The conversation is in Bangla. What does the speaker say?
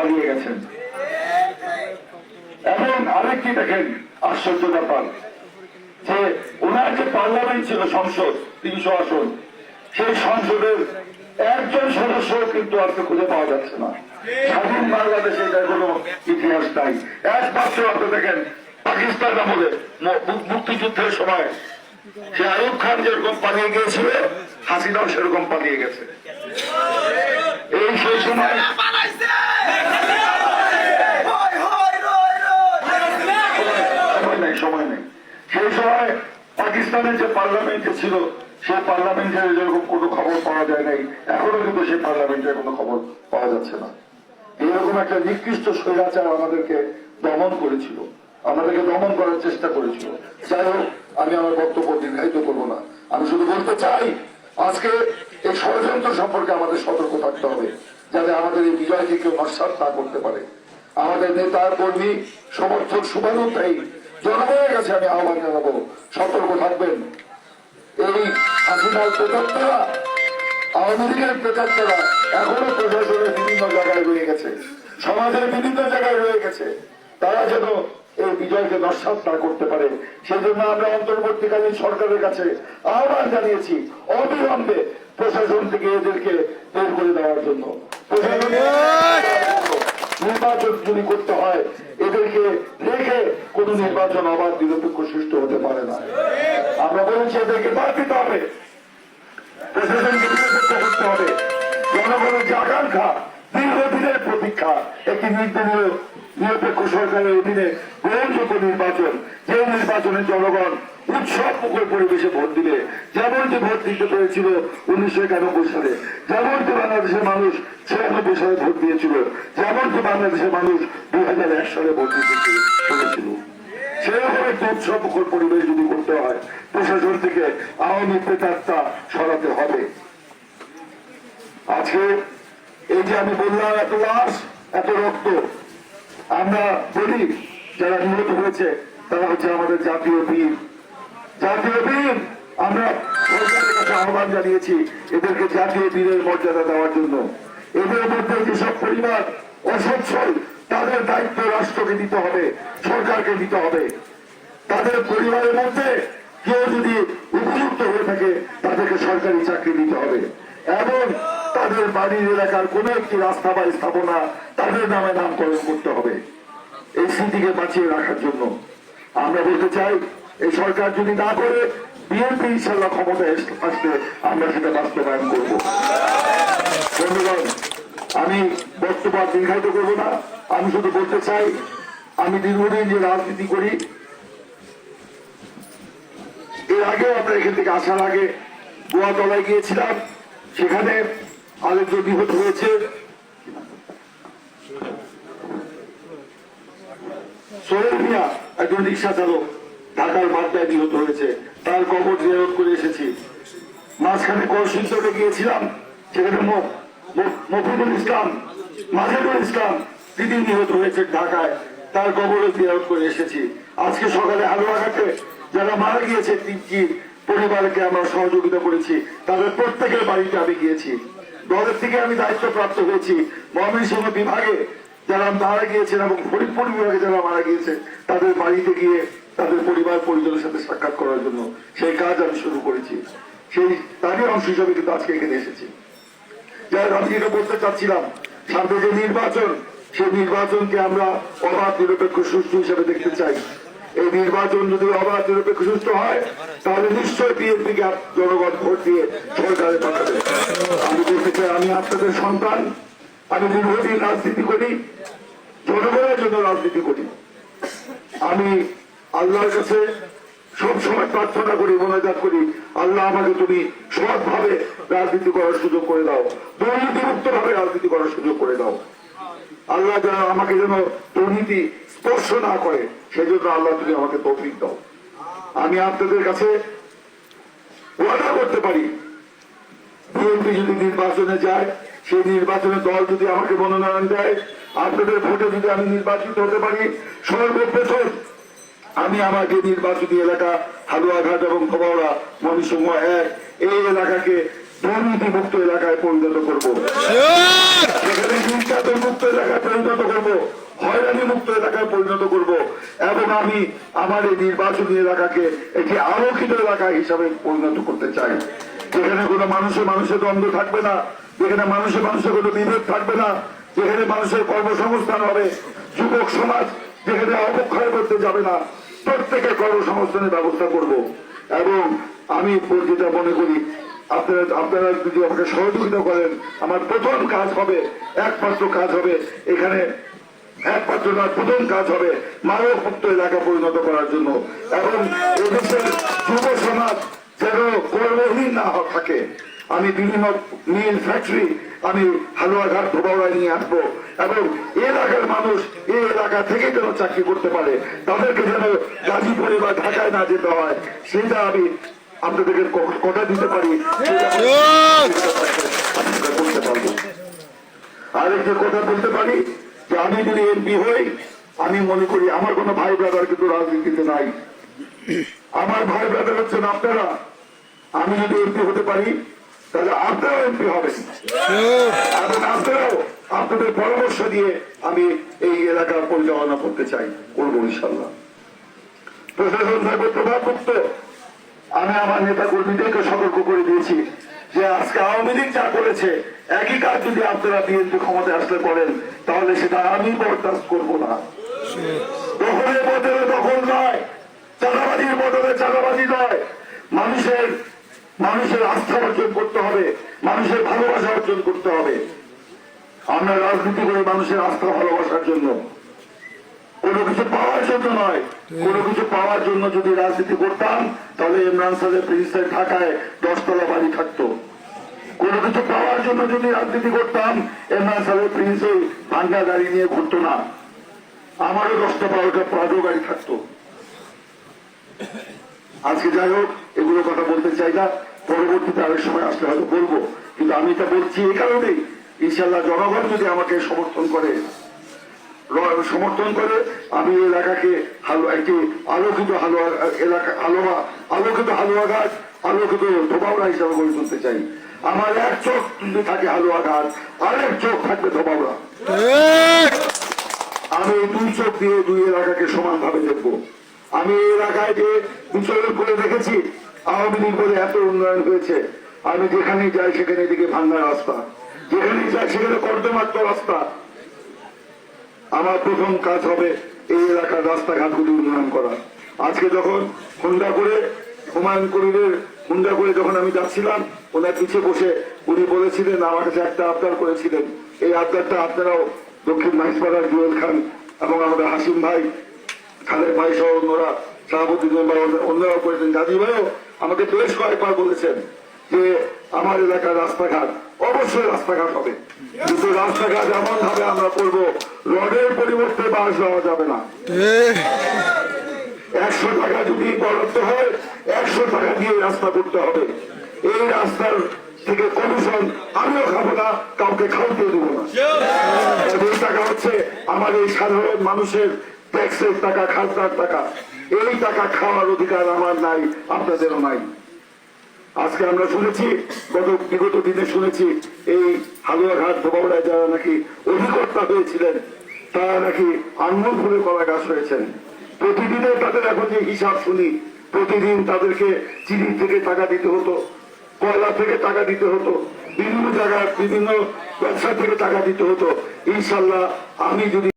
পালিয়ে গেছেন। এবং আরেকটি দেখেন আশ্চর্য ব্যাপার, যে ওনার যে পার্লামেন্ট ছিল সংসদ, তিনশো আসন, সেই সংসদের একজন সদস্য কিন্তু আজকে খুঁজে পাওয়া যাচ্ছে না। স্বাধীন বাংলাদেশে এটা কোনো ইতিহাস নাই। একমাত্র আপনি দেখেন পাকিস্তান আমলে মুক্তিযুদ্ধের সময় সে আয়ুব খান যেরকম পালিয়ে গিয়েছিল, হাসিনাও সেরকম পালিয়ে গেছে। এই সেই সময় সময় নেই। সেই সময় পাকিস্তানের যে পার্লামেন্টে ছিল, সেই পার্লামেন্টের যেরকম কোনো খবর পাওয়া যায় নাই, এখনও কিন্তু সেই পার্লামেন্টের কোনো খবর পাওয়া যাচ্ছে না। এরকম একটা নিকৃষ্ট স্বৈরাচার আমাদেরকে দমন করেছিল। আমাদেরকে দমন করার চেষ্টা করেছিল। যাই হোক, আমি আমার বক্তব্য দীর্ঘায়িত করব না। আমি শুধু বলতে চাই, আজকে এই ষড়যন্ত্র সম্পর্কে আমাদের সতর্ক থাকতে হবে, যাতে আমাদের এই বিজয়কে কেউ নস্বাত না করতে পারে। আমাদের নেতা কর্মী, সমর্থক, শুভানুধ্যায়ী জনগণের কাছে আমি আহ্বান জানাব, সতর্ক থাকবেন। এই হাসিনার প্রেতাত্মরা, আওয়ামী লীগের প্রেতাত্মরা এখনও প্রশাসনের বিভিন্ন জায়গায় রয়ে গেছে। সমাজের বিভিন্ন জায়গায় রয়ে গেছে। তারা যেন এই বিজয়কে নস্বাত না করতে পারে। সেজন্য আমরা অন্তর্বর্তীকালীন সরকারের কাছে আহ্বান জানিয়েছি, অবিলম্বে প্রশাসন থেকে এদেরকে বের করে দেওয়ার জন্য। প্রশাসন নির্বাচন যদি করতে হয়, এদেরকে রেখে কোন নির্বাচন অবাধ নিরপেক্ষ সুষ্ঠু হতে পারে না। আমরা বলেছি এদেরকে বাদ দিতে হবে। জনগণের দীর্ঘদিনের প্রতীক্ষা, একটি নিরপেক্ষ সরকারের অধীনে নির্বাচন, যে জনগণ উৎসব মুখর পরিবেশে ভোট দিলে যেমনটি ভোট দিতে পেরেছিল উনিশশো একানব্বই সালে যেমনটি বাংলাদেশের মানুষ ছিয়ানব্বই সালে ভোট দিয়েছিল যেমনটি বাংলাদেশের মানুষ দুই হাজার এক সালে ভোট দিতে পেরেছিল। সেরকম একটা উৎসব মুখর পরিবেশ যদি করতে হয়, প্রশাসন থেকে আওয়ামী প্রেতাত্মা সরাতে হবে। আজকে এই যে আমি বললাম, এত লাশ, এত রক্ত, আমরা বলি, যারা নিহত হয়েছে, তারা হচ্ছে আমাদের জাতীয় বীর। কাছে আহ্বান জানিয়েছি এদেরকে জাতীয় বীরের মর্যাদা দেওয়ার জন্য। এদের মধ্যে যেসব পরিবার অসচ্ছল, তাদের দায়িত্ব রাষ্ট্রকে দিতে হবে, সরকারকে দিতে হবে। তাদের পরিবারের মধ্যে কেউ যদি উপযুক্ত হয়ে থাকে, তাদেরকে সরকারি চাকরি দিতে হবে। এবং তাদের বাড়ির এলাকার কোন একটি রাস্তা বা স্থাপনা তাদের নামে নামকরণ করতে হবে, এই স্মৃতিকে বাঁচিয়ে রাখার জন্য। আমরা বলতে চাই এই সরকার যদি না করে, বিএনপি ইনশাল্লাহ ক্ষমতায় আসলে আমরা সেটা বাস্তবায়ন করব। বন্ধুগণ আমি বক্তব্য দীর্ঘায়িত করব না। আমি শুধু বলতে চাই, আমি দীর্ঘদিন যে রাজনীতি করি, এর আগেও আমরা এখান থেকে আসার আগে গোয়াতলায় গিয়েছিলাম। সেখানে আরেকজন নিহত হয়েছে। সোহেল মিয়া, একজন রিক্সা চালক ঢাকার বাড্ডায় নিহত হয়েছে। তার কবর জিয়ারত করে এসেছি। মাঝখানে কলসিন্দরে গিয়েছিলাম। সেখানে মফিদুল ইসলাম মাজেদুল ইসলাম দিদি নিহত হয়েছে ঢাকায়। তার কবরে জিয়ারত করে এসেছি। আজকে সকালে হালুয়াঘাটে যারা মারা গিয়েছে, তিনটি পরিবারকে আমরা সহযোগিতা করেছি। তাদের প্রত্যেকের বাড়িতে আমি গিয়েছি। দলের থেকে আমি দায়িত্ব প্রাপ্ত হয়েছি। ময়মনসিংহ বিভাগে যারা মারা গিয়েছেন এবং ফরিদপুর বিভাগে যারা মারা গিয়েছে তাদের বাড়িতে গিয়ে তাদের পরিবার, পরিজনের সাথে সাক্ষাৎ করার জন্য সেই কাজ আমি শুরু করেছি। সেই তারই অংশ হিসাবে কিন্তু আজকে এখানে এসেছি। যাই আমি যেটা বলতে চাচ্ছিলাম, সামনে যে নির্বাচন, সেই নির্বাচনকে আমরা অবাধ, নিরপেক্ষ, সুষ্ঠু হিসেবে দেখতে চাই। এই নির্বাচন যদি অবাধ, নিরপেক্ষ সুস্থ হয়, তাহলে নিশ্চয়ই বিএনপি কে জনগণ ভোট দিয়ে সরকারে পাঠাবে। আমি বলতে চাই, আমি আপনাদের সন্তান, আমি দীর্ঘদিন রাজনীতি করি, জনগণের জন্য রাজনীতি করি। আমি আল্লাহর কাছে সব সময় প্রার্থনা করি মোনাজাত করি, আল্লাহ আমাকে তুমি সৎভাবে রাজনীতি করার সুযোগ করে দাও দুর্নীতিমুক্ত ভাবে রাজনীতি করার সুযোগ করে দাও। আল্লাহ যেন আমাকে যেন দুর্নীতি স্পর্শ না করে সেই জন্য আল্লাহ তুমি আমাকে তৌফিক দাও। আমি আপনাদের কাছে ওয়াদা করতে পারি, বিএনপি যদি নির্বাচনে যায়, সেই নির্বাচনে দল যদি আমাকে মনোনয়ন দেয়, আপনাদের ভোটে যদি আমি নির্বাচিত হতে পারি, সর্বপ্রথম আমি আমার যে নির্বাচনী এলাকা হালুয়াঘাট এবং খবরা মণিসংহ এক এই এলাকাকে দুর্নীতি মুক্ত এলাকায় পরিণত করব। সেখানে নির্যাতন মুক্ত এলাকায় পরিণত এলাকায় পরিণত করব এবং আমি আমার এই নির্বাচনী এলাকাকে একটি আলোকিত এলাকা হিসাবে পরিণত করতে চাই। যেখানে কোনো মানুষের মানুষের দ্বন্দ্ব থাকবে না যেখানে মানুষের মানুষের কোনো বিভেদ থাকবে না যেখানে মানুষের কর্মসংস্থান হবে যুবক সমাজ যেখানে অবক্ষয় করতে যাবে না প্রত্যেকের কর্মসংস্থানের ব্যবস্থা করব। এবং আমি যেটা মনে করি, আপনারা আপনারা যদি আমাকে সহযোগিতা করেন, আমার প্রথম কাজ হবে, একমাত্র কাজ হবে এখানে, একমাত্র নয় প্রথম কাজ হবে মানব মুক্ত এলাকা পরিণত করার জন্য। এবং এদেশের যুব সমাজ যেন কর্মহীন না থাকে। আমি বিভিন্ন মিল ফ্যাক্টরি, আমি হালুয়াঘাট ধোবাউড়ায় নিয়ে আসব। এবং এলাকার মানুষ এই এলাকা থেকে যেন চাকরি করতে পারে, তাদেরকে যেন গাজীপুরে বা ঢাকায় না যেতে হয় সেটা আমি আপনাদেরকে কথা দিতে পারি। আমি পারব আরেকটা কথা বলতে পারি, যে আমি যদি এমপি হই, আমি মনে করি আমার কোনো ভাই ব্রাদার কিন্তু রাজনীতিতে নাই। আমার ভাই ব্রাদার হচ্ছেন আপনারা। আমি যদি এমপি হতে পারি তাহলে আপনারাও এমপি হবেন। এবং আপনারাও আপনাদের পরামর্শ দিয়ে আমি এই এলাকা পরিচালনা করতে চাই করব ইনশাল্লাহ প্রশাসন থাকবে প্রভাবমুক্ত। আমি আমার নেতা কর্মীদেরকে সতর্ক করে দিয়েছি যে আজকে আওয়ামী লীগ যা করেছে একই কাজ যদি আপনারা বিএনপি ক্ষমতায় আসলে করেন তাহলে সেটা আমি বরদাস্ত করব না। দখলের বদলে দখল নয় চাঁদাবাজির বদলে চাঁদাবাজি নয়। মানুষের মানুষের আস্থা অর্জন করতে হবে, মানুষের ভালোবাসা অর্জন করতে হবে। আমরা রাজনীতি করে মানুষের আস্থা ভালোবাসার জন্য। কোনো কিছু পাওয়ার জন্য নয়। কোনো কিছু পাওয়ার জন্য যদি রাজনীতি করতাম, তাহলে ইমরান সাহেব প্রিন্সের ঢাকায় দশতলা বাড়ি থাকতো। কোনো কিছু পাওয়ার জন্য যদি রাজনীতি করতাম, ইমরান সাহেব প্রিন্স ভাঙ্গা গাড়ি নিয়ে ঘুরতো না। আমারও দশটা বারোটা প্রাডো গাড়ি থাকতো। আজকে যাই হোক, এগুলো কথা বলতে চাই না। পরবর্তীতে আরেক সময় আসলে হয়তো বলব, কিন্তু আমি এটা বলছি এই কারণেই। ইনশাল্লাহ জনগণ যদি আমাকে সমর্থন করে সমর্থন করে, আমি এলাকাকে একটি আলোকিত হালুয়া, এলাকা, হালুয়া, আলোকিত হালুয়াঘাট আলোকিত ধোবাউড়া হিসাবে গড়ে তুলতে চাই। আমার এক চোখ যদি থাকে হালুয়াঘাট আরেক চোখ থাকবে ধোবাউড়া। আমি দুই চোখ দিয়ে দুই এলাকাকে সমানভাবে দেখব। আমি এলাকায় যে বিচরণ করে দেখেছি আওয়ামী লীগ বলে এত উন্নয়ন হয়েছে, আমি যেখানেই যাই সেখানে দিকে ভাঙ্গা রাস্তা। যেখানেই যাই সেখানে কর্দমাক্ত রাস্তা। আমার প্রথম কাজ হবে এই এলাকার রাস্তাঘাটগুলি উন্নয়ন করা। আজকে যখন হুন্ডা করে হুমায়ুন কবিরের হুন্ডা করে যখন আমি যাচ্ছিলাম, ওনার পিছিয়ে বসে উনি বলেছিলেন, আমার কাছে একটা আবদার করেছিলেন। এই আবদারটা আপনারাও দক্ষিণ মাইসপাড়ার জুয়েল খান এবং আমাদের হাসিম ভাই, খালেদ ভাই সহ অন্যরা মেম্বার অন্যরাও করেছেন। গাজী ভাইও আমাকে বেশ কয়েকবার বলেছেন যে আমার এলাকার রাস্তাঘাট অবশ্যই রাস্তাঘাট হবে। কিন্তু রাস্তাঘাট এমন ভাবে আমরা করব রডের পরিবর্তে বাস দেওয়া যাবে না। একশো টাকা যদি বরাদ্দ হয় একশো টাকা দিয়ে রাস্তা করতে হবে। এই রাস্তার থেকে কমিশন আমিও খাব না কাউকে খাওয়াতে দেবো না। এই টাকা হচ্ছে আমার এই সাধারণ মানুষের ট্যাক্সের টাকা খাজনার টাকা। এই টাকা খাওয়ার অধিকার আমার নাই, আপনাদেরও নাই। আজকে আমরা শুনেছি, গত বিগত দিনে শুনেছি, এই হালুয়াঘাট ধোবাউড়ায় যারা নাকি অধিকর্তা হয়েছিলেন, তারা নাকি আঙ্গুল ফুলে কলা গাছ হয়েছেন প্রতিদিনের তাদের এখন যে হিসাব শুনি, প্রতিদিন তাদেরকে চিনি থেকে টাকা দিতে হতো, কয়লা থেকে টাকা দিতে হতো, বিভিন্ন জায়গায় বিভিন্ন ব্যবসা থেকে টাকা দিতে হতো। ইনশাল্লাহ আমি যদি